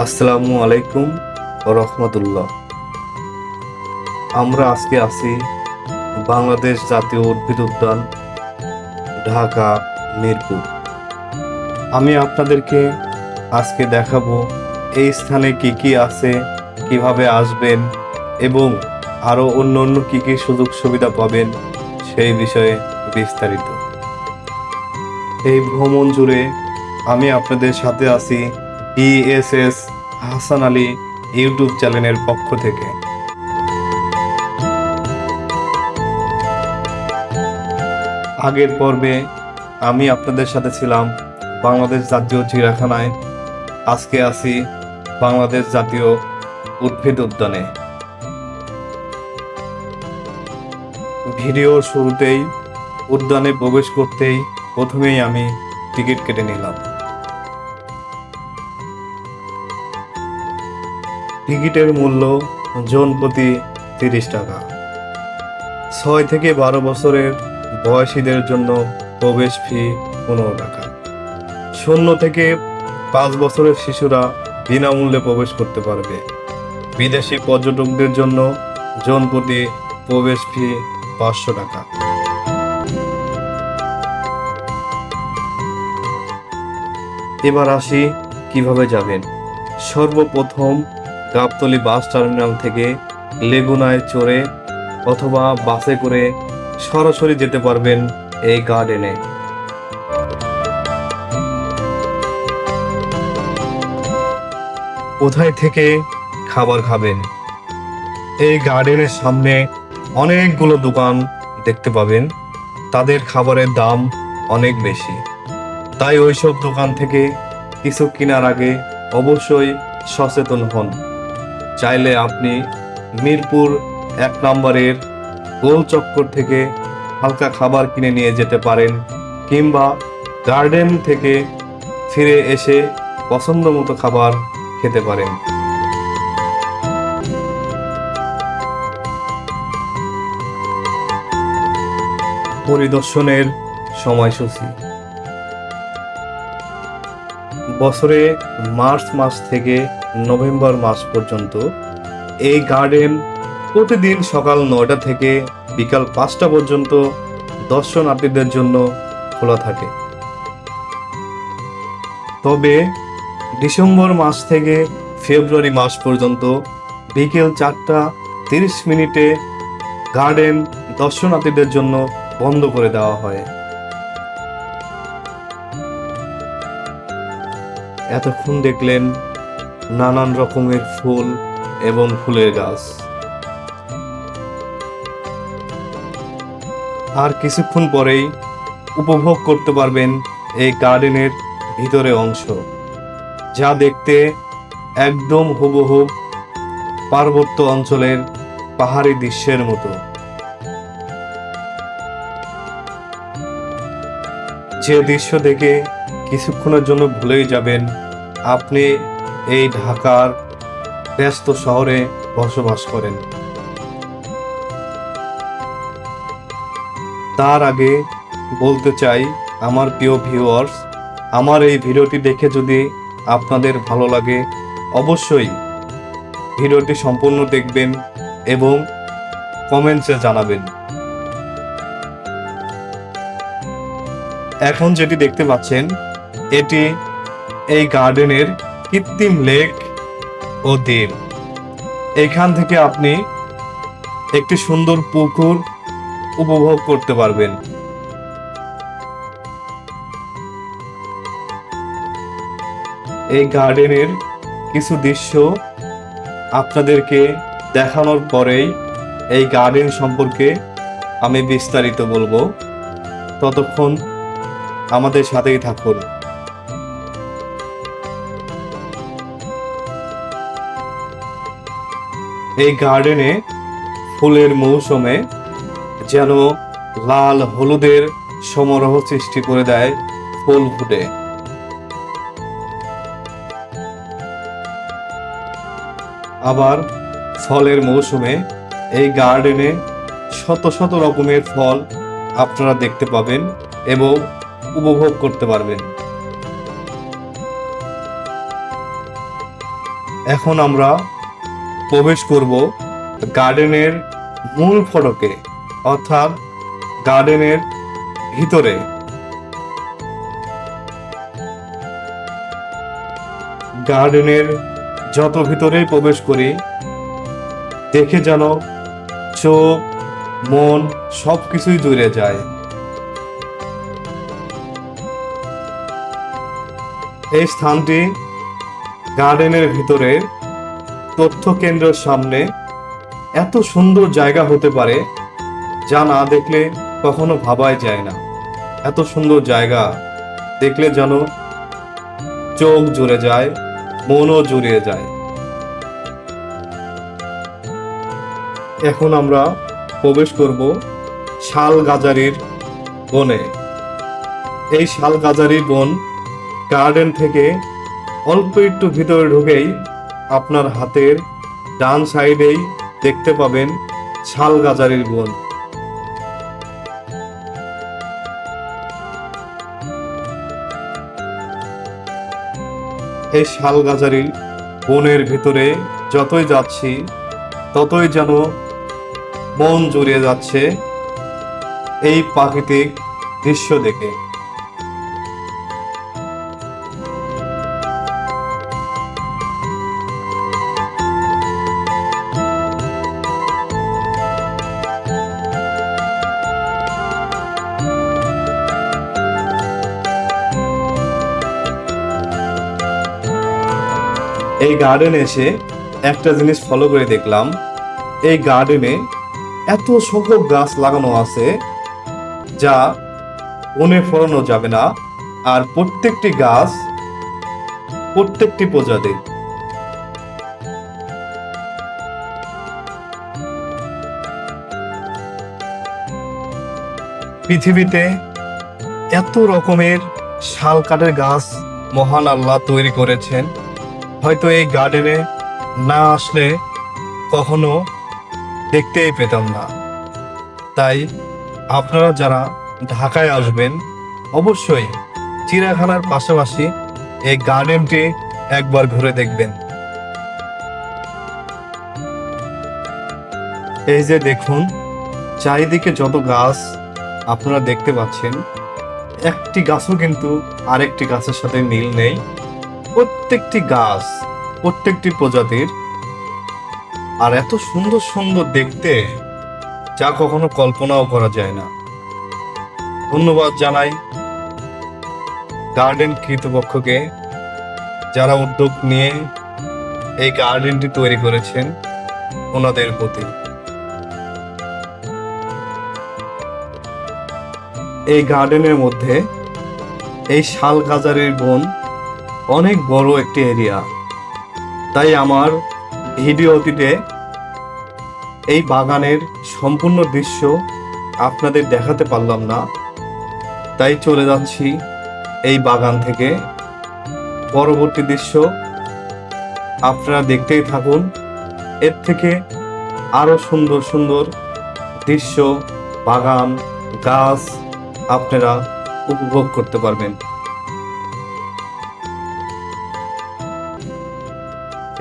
আসসালামু আলাইকুম রহমতুল্লাহ। আমরা আজকে আছি বাংলাদেশ জাতীয় উদ্ভিদ উদ্যান, ঢাকা, মিরপুর। আমি আপনাদেরকে আজকে দেখাবো এই স্থানে কি কি আছে, কীভাবে আসবেন এবং আরও অন্য অন্য কী কী সুযোগ সুবিধা পাবেন সেই বিষয়ে বিস্তারিত। এই ভ্রমণ জুড়ে আমি আপনাদের সাথে আছি ডিএসএস হাসান আলী ইউটিউব চ্যানেলের পক্ষ থেকে। আগের পর্বে আমি আপনাদের সাথে ছিলাম বাংলাদেশ জাতীয় চিড়িয়াখানায়। আজকে আছি বাংলাদেশ জাতীয় উদ্ভিদ উদ্যানে। ভিডিওর শুরুতেই উদ্যানে প্রবেশ করতেই প্রথমেই আমি টিকিট কেটে নিলাম। টিকিটের মূল্য জন প্রতি তিরিশ টাকা। ছয় থেকে বারো বছরের বয়সীদের জন্য প্রবেশ ফি পনেরো টাকা। শূন্য থেকে পাঁচ বছরের শিশুরা বিনামূল্যে প্রবেশ করতে পারবে। বিদেশি পর্যটকদের জন্য জন প্রতি প্রবেশ ফি পাঁচশো টাকা। এবার আসি কীভাবে যাবেন। সর্বপ্রথম গাবতলি বাস টার্মিনাল থেকে লেগুনায় চড়ে অথবা বাসে করে সরাসরি যেতে পারবেন এই গার্ডেনে। কোথায় থেকে খাবার খাবেন? এই গার্ডেনের সামনে অনেকগুলো দোকান দেখতে পাবেন। তাদের খাবারের দাম অনেক বেশি। তাই ওইসব দোকান থেকে কিছু কেনার আগে অবশ্যই সচেতন হন। চাইলে আপনি মিরপুর এক নম্বরের গোল চক্কর থেকে হালকা খাবার কিনে নিয়ে যেতে পারেন, কিংবা গার্ডেন থেকে ফিরে এসে পছন্দ মতো খাবার খেতে পারেন। পরিদর্শনের সময়সূচি। বছরে মার্চ মাস থেকে নভেম্বর মাস পর্যন্ত এই গার্ডেন প্রতিদিন সকাল নয়টা থেকে বিকাল পাঁচটা পর্যন্ত দর্শনার্থীদের জন্য খোলা থাকে। তবে ডিসেম্বর মাস থেকে ফেব্রুয়ারি মাস পর্যন্ত বিকেল চারটা তিরিশ মিনিটে গার্ডেন দর্শনার্থীদের জন্য বন্ধ করে দেওয়া হয়। এতক্ষণ দেখলেন নানান রকমের ফুল এবং ফুলের গাছ। আর কিছুক্ষণ পরেই উপভোগ করতে পারবেন এই গার্ডেনের ভিতরে অংশ, যা দেখতে একদম হুবহু পার্বত্য অঞ্চলের পাহাড়ি দৃশ্যের মতো। যে দৃশ্য দেখে কিছুক্ষণের জন্য ভুলেই যাবেন, আপনি এই ঢাকার ব্যস্ত শহরে বসবাস করেন। তার আগে বলতে চাই, আমার প্রিয় ভিউয়ার্স আমার এই ভিডিওটি দেখে যদি আপনাদের ভালো লাগে, অবশ্যই ভিডিওটি সম্পূর্ণ দেখবেন এবং কমেন্টসে জানাবেন। এখন যেটি দেখতে পাচ্ছেন, এটি এই গার্ডেনের কৃত্রিম লেক ও দ্বীপ। এখান থেকে আপনি একটি সুন্দর পুকুর উপভোগ করতে পারবেন। এই গার্ডেনের কিছু দৃশ্য আপনাদেরকে দেখানোর পরেই এই গার্ডেন সম্পর্কে আমি বিস্তারিত বলব। ততক্ষণ আমাদের সাথেই থাকুন। এই গার্ডেনে ফুলের মৌসুমে যেন লাল হলুদের সমারোহ সৃষ্টি করে দেয় ফুল ফুটে। আবার ফলের মৌসুমে এই গার্ডেনে শত শত রকমের ফল আপনারা দেখতে পাবেন এবং উপভোগ করতে পারবেন। এখন আমরা প্রবেশ করব গার্ডেনের মূল ফটকে, অর্থাৎ গার্ডেনের ভিতরে। গার্ডেনের যত ভিতরেই প্রবেশ করি, দেখে যেন চোখ, মন সব কিছুই জুড়ে যায়। এই স্থানটি গার্ডেনের ভিতরে তথ্য কেন্দ্রের সামনে এত সুন্দর জায়গা হতে পারে যা না দেখলে কখনো ভাবাই যায় না। এত সুন্দর জায়গা দেখলে যেন চোখ জুড়ে যায়, মনও জুড়িয়ে যায়। এখন আমরা প্রবেশ করব শাল গাজারির বনে। এই শাল গাজারি বন গার্ডেন থেকে অল্প একটু ভিতরে ঢুকেই আপনার হাতের ডান সাইডেই দেখতে পাবেন শাল গাজারির বন এই শাল গাজারি, বনের ভিতরে যতই যাচ্ছি, ততই যেন মন জুড়িয়ে যাচ্ছে এই প্রাকৃতিক দৃশ্য দেখে। এই গার্ডেনে এসে একটা জিনিস ফলো করে দেখলাম। এই গার্ডেনে এত সংখ্যক গাছ লাগানো আছে যা বনে ফলানো যাবে না আর প্রত্যেকটি গাছ প্রত্যেকটি প্রজাতি পৃথিবীতে এত রকমের শাল কাঠের গাছ মহান আল্লাহ তৈরি করেছেন। হয়তো এই গার্ডেনে না আসলে কখনো দেখতেই পেতাম না। তাই আপনারা যারা ঢাকায় আসবেন, অবশ্যই চিড়িয়াখানার পাশাপাশি এই গার্ডেনটি একবার ঘুরে দেখবেন। এই যে দেখুন, চারিদিকে যত গাছ আপনারা দেখতে পাচ্ছেন, একটি গাছও কিন্তু আরেকটি গাছের সাথে মিল নেই। প্রত্যেকটি গাছ, প্রত্যেকটি প্রজাতির, আর এত সুন্দর সুন্দর দেখতে যা কখনো কল্পনাও করা যায় না। ধন্যবাদ জানাই গার্ডেন কর্তৃপক্ষকে যারা উদ্যোগ নিয়ে এই গার্ডেনটি তৈরি করেছেন ওনাদের প্রতি। এই গার্ডেনের মধ্যে এই শাল গাজারের বন অনেক বড় একটি এরিয়া তাই আমার ভিডিওটিতে এই বাগানের সম্পূর্ণ দৃশ্য আপনাদের দেখাতে পারলাম না। তাই চলে যাচ্ছি এই বাগান থেকে। পরবর্তী দৃশ্য আপনারা দেখতেই থাকুন। এর থেকে আরও সুন্দর সুন্দর দৃশ্য, বাগান, গাছ আপনারা উপভোগ করতে পারবেন।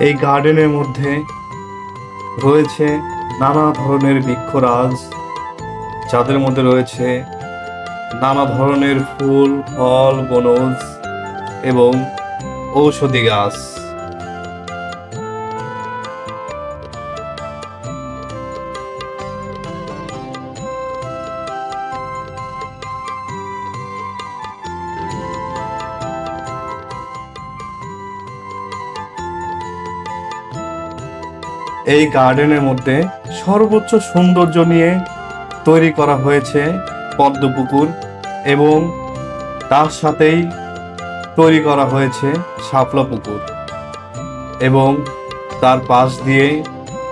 এই গার্ডেনের মধ্যে রয়েছে নানা ধরনের বৃক্ষরাজ, যাদের মধ্যে রয়েছে নানা ধরনের ফুল, ফল, বনজ এবং ঔষধি গাছ। এই গার্ডেনের মধ্যে সর্বোচ্চ সৌন্দর্য নিয়ে তৈরি করা হয়েছে পদ্ম পুকুর এবং তার সাথেই তৈরি করা হয়েছে শাপলা পুকুর এবং তার পাশ দিয়ে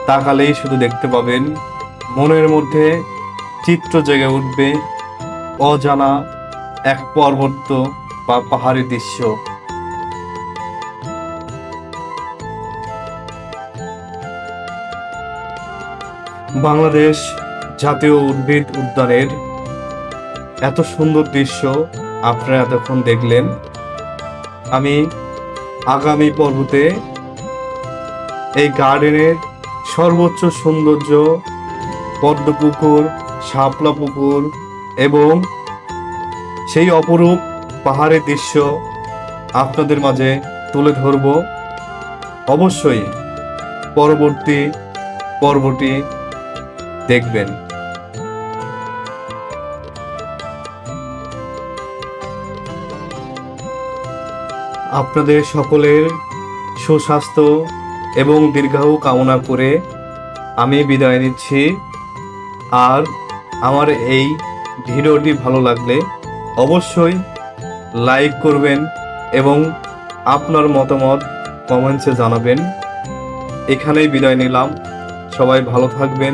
তাকালেই শুধু দেখতে পাবেন মনের মধ্যে চিত্র জেগে উঠবে অজানা এক পর্বত বা পাহাড়ি দৃশ্য। বাংলাদেশ জাতীয় উদ্ভিদ উদ্যানের এত সুন্দর দৃশ্য আপনারা এতক্ষণ দেখলেন। আমি আগামী পর্বতে এই গার্ডেনের সর্বোচ্চ সৌন্দর্য পদ্ম পুকুর শাপলা পুকুর এবং সেই অপরূপ পাহাড়ের দৃশ্য আপনাদের মাঝে তুলে ধরব। অবশ্যই পরবর্তী পর্বটি দেখবেন। আপনাদের সকলের সুস্বাস্থ্য এবং দীর্ঘায়ু কামনা করে আমি বিদায় নিচ্ছি। আর আমার এই ভিডিওটি ভালো লাগলে অবশ্যই লাইক করবেন এবং আপনার মতামত কমেন্টসে জানাবেন। এখানেই বিদায় নিলাম। সবাই ভালো থাকবেন।